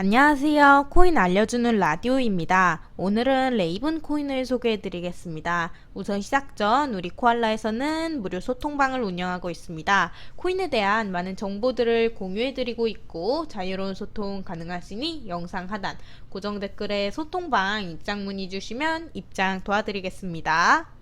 안녕하세요. 코인 알려주는 라디오입니다. 오늘은 레이븐 코인을 소개해 드리겠습니다. 우선 시작 전 우리 코알라에서는 무료 소통방을 운영하고 있습니다. 코인에 대한 많은 정보들을 공유해 드리고 있고 자유로운 소통 가능하시니 영상 하단 고정 댓글에 소통방 입장 문의 주시면 입장 도와드리겠습니다.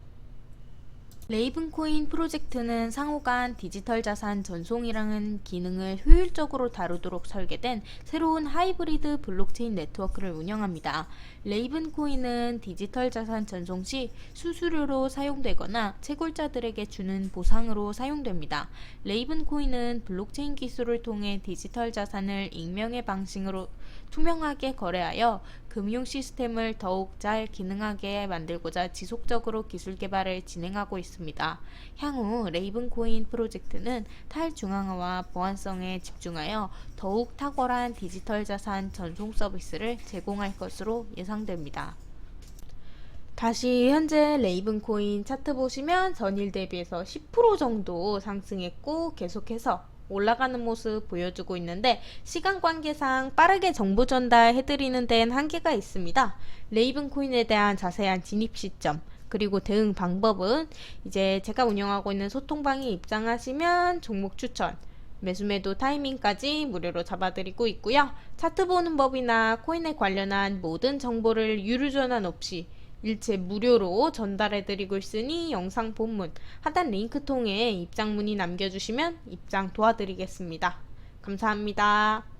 레이븐 코인 프로젝트는 상호 간 디지털 자산 전송이라는 기능을 효율적으로 다루도록 설계된 새로운 하이브리드 블록체인 네트워크를 운영합니다. 레이븐 코인은 디지털 자산 전송 시 수수료로 사용되거나 채굴자들에게 주는 보상으로 사용됩니다. 레이븐 코인은 블록체인 기술을 통해 디지털 자산을 익명의 방식으로 투명하게 거래하여 금융 시스템을 더욱 잘 기능하게 만들고자 지속적으로 기술 개발을 진행하고 있습니다. 향후 레이븐 코인 프로젝트는 탈중앙화와 보안성에 집중하여 더욱 탁월한 디지털 자산 전송 서비스를 제공할 것으로 예상됩니다. 다시 현재 레이븐 코인 차트 보시면 전일 대비해서 10% 정도 상승했고 계속해서 올라가는 모습 보여주고 있는데 시간 관계상 빠르게 정보 전달해드리는 데는 한계가 있습니다. 레이븐 코인에 대한 자세한 진입 시점 그리고 대응 방법은 이제 제가 운영하고 있는 소통방에 입장하시면 종목 추천 매수매도 타이밍까지 무료로 잡아드리고 있고요. 차트 보는 법이나 코인에 관련한 모든 정보를 유료 전환 없이 일체 무료로 전달해드리고 있으니 영상 본문 하단 링크 통해 입장 문의 남겨주시면 입장 도와드리겠습니다. 감사합니다.